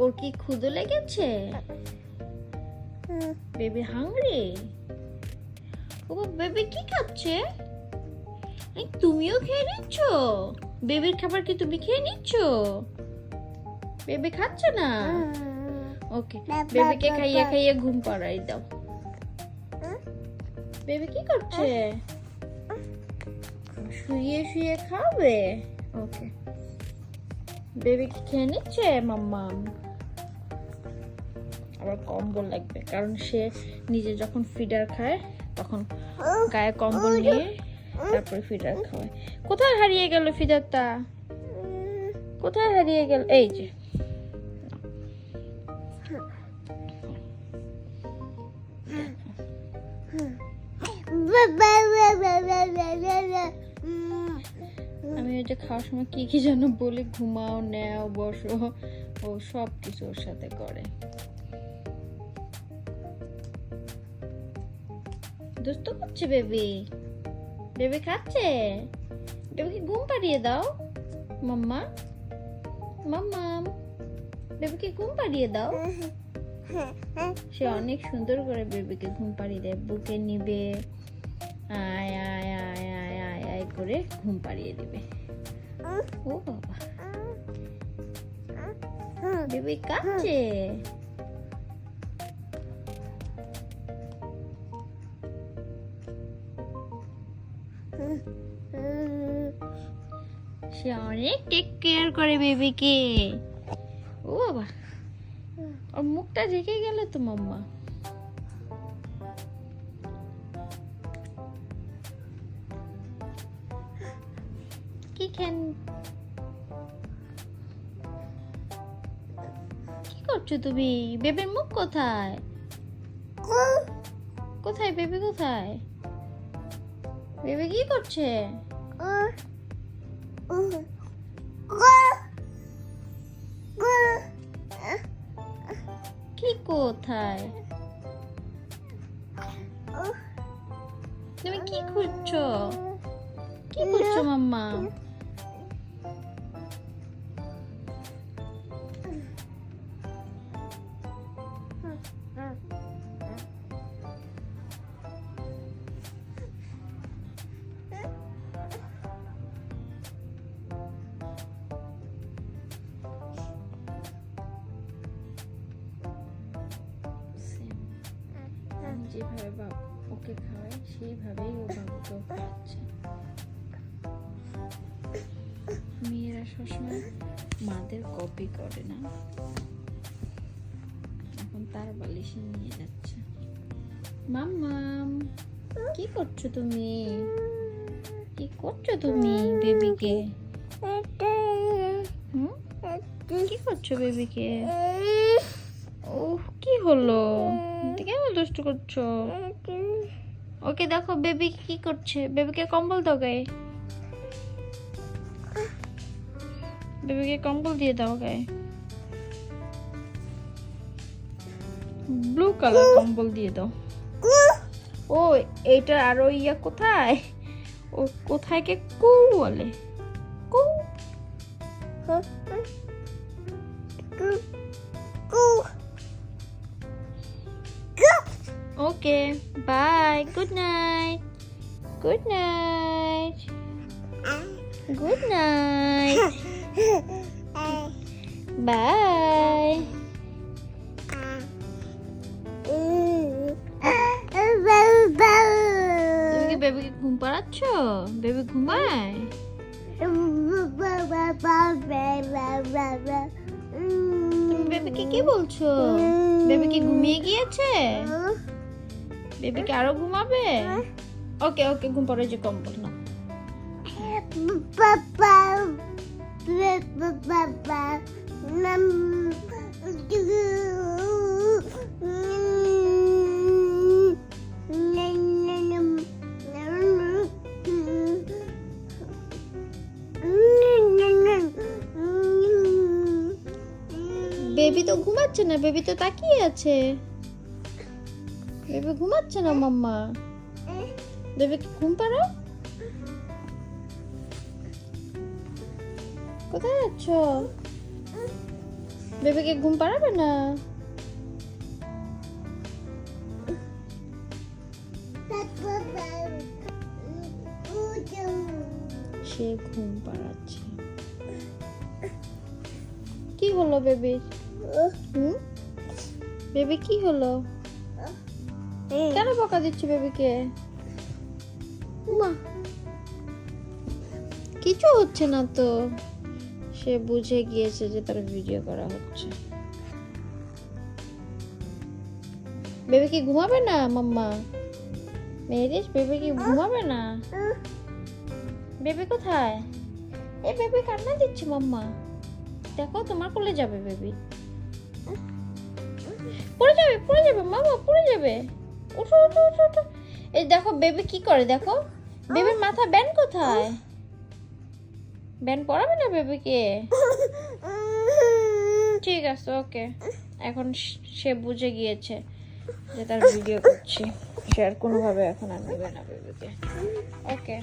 ওর কি ক্ষুদো লেগেছে? Baby hungry? ও baby কি খাচ্ছে? তুমিও খেয়ে নিচ্ছ? বেবির খাবার কি তুমি খেয়ে নিচ্ছ? বেবি খাচ্ছে না? ওকে বেবিকে খাইয়ে খাইয়ে ঘুম পাড়াই দাও। বেবি কি করছে? শুয়ে শুয়ে খাবে? ওকে। বেবি কি খেয়ে নিচ্ছে মাম্মাম? আবার কম্বল লাগবে। কারণ সে নিজে যখন ফিডার খায় তখন গায়ে কম্বল নিয়ে তারপরে ফিডার খাওয়ায়। কোথায় হারিয়ে গেল ফিডারটা কোথায় হারিয়ে গেল? এই যে। আমি ওই যে খাওয়ার সময় কি কি যেন বলি ঘুমাও নেও বসো ও সব কিছু ওর সাথে করে। দুষ্ট করছে, বেবি। বেবি খাচ্ছে? বেবিকে ঘুম পাড়িয়ে দাও। মাম্মা। মাম্মাম বেবিকে ঘুম পাড়িয়ে দাও। সে অনেক সুন্দর করে বেবিকে ঘুম পাড়িয়ে দেয়। বুকে নিবে, আয় আয় আয় আয় আয় আয় করে ঘুম পাড়িয়ে দিবে। ও বাবা। বেবি কাঁদছে সে অনেক টেক কেয়ার করে বেবিকে ও বাবা। ওর মুখটা ঢেকে গেল তো মাম্মা। কি খেন কি করছ তুমি? বেবির মুখ কোথায়? কোথায়? বেবি কোথায়? বেবি কি করছে? কি কোথায়? তুমি কি খুঁজছো? কি করছ মাম্মা? যেভাবে বাব ওকে খাওয়াই সেইভাবেই ও বাবুকেও খাওয়াচ্ছে। মেয়েরা সবসময় মাদের কপি করে না। এখন তার বালিশে নিয়ে যাচ্ছে। মাম্মাম কি করছ তুমি? কি করছ তুমি বেবিকে? কি করছ বেবিকে? ও কি হলো? দুষ্টু করছ? ওকে দেখো বেবি কি করছে? বেবিকে কম্বল দাও গায়ে। বেবিকে কম্বল দিয়ে দাও গায়ে। ব্লু কালার কম্বল দিয়ে দাও। ও এইটা আরও ইয়া কোথায়? ও কোথায় কে কু বলে? কু। Okay bye good night good night good night bye তুমি কি বেবিকে ঘুম পাড়াচ্ছ? বেবি ঘুমায়? তুমি বেবিকে কি বলছো? বেবি কি ঘুমিয়ে গিয়েছে? বেবিকে আরও ঘুমাবে? ওকে ওকে ঘুম পাড়াই যে কম্বল না বেবি তো ঘুমাচ্ছে না বেবি তো তাকিয়ে আছে। বেবি ঘুমাচ্ছে না মাম্মা? বেবিকে ঘুম পাড়াও? কোথায় যাচ্ছ? বেবিকে ঘুম পাড়াবে না? সে ঘুম পাড়াচ্ছে। কি হলো বেবির হুম? বেবি, কি হলো? কেন বকা দিচ্ছি বেবিকে? মা কিছু হচ্ছে না তো। সে বুঝে গিয়েছে যে তার ভিডিও করা হচ্ছে। বেবি কি ঘুমাবে না মাম্মা? মেয়েরিস বেবি কি ঘুমাবে না? বেবি কোথায়? এ বেবি কান্না দিচ্ছে মাম্মা। দেখো তোমার কোলে যাবে বেবি। পড়ে যাবে পড়ে যাবে মামা পড়ে যাবে। ওঠো উঠো উঠো উঠো। এই দেখো বেবি কি করে দেখো? বেবির মাথা ব্যান কোথায়? ব্যান পড়াবে না বেবিকে ঠিক আছে ওকে এখন সে বুঝে গিয়েছে যে তার ভিডিও করছি। সে আর কোনোভাবে এখন আর নেবে না বেবিকে ওকে